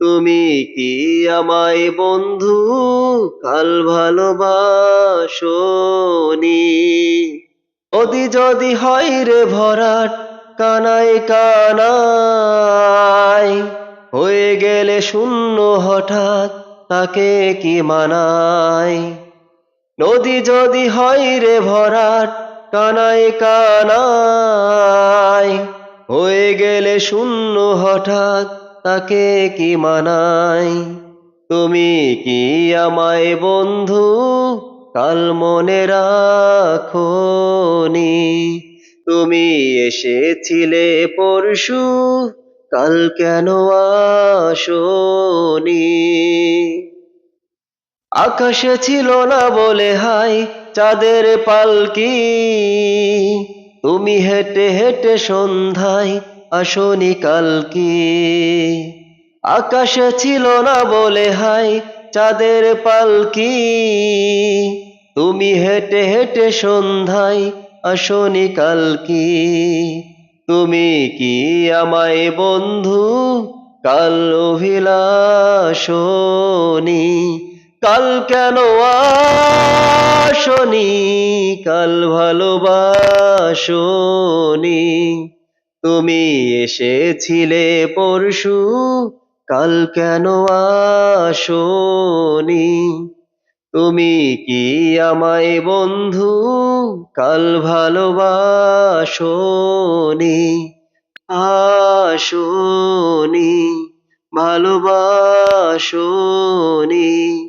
তুমি কি আমায় বন্ধু? কাল ভালোবাসনি যদি যদি হয় রে ভরাট কানায় কানায়, হয়ে গেলে শূন্য হঠাৎ তাকে কি মানায়? নদী যদি হয় রে ভরাট কানায় কানায়, হয়ে গেলে শূন্য হঠাৎ তাকে কি মানায় তুমি কি আমায় বন্ধু? কাল মনে রাখনি। তুমি এসেছিলে পরশু, কাল কেন আসনি? আকাশে ছিল না বলে হাই, চাঁদের পালকি। তুমি হেঁটে হেঁটে সন্ধ্যায় আসনি কালকি আকাশে ছিল না বলে হাই, চাঁদের পালকি তুমি হেঁটে হেঁটে সন্ধ্যায় আসনি কালকি তুমি কি আমায় বন্ধু? কাল অভিলাষনি কাল কেন আসনি? কাল ভালোবাসনি। তুমি এসেছিলে পরশু কাল কেন আসনি? তুমি কি আমায় বন্ধু কাল ভালোবাসনি? আসনি ভালোবাসনি?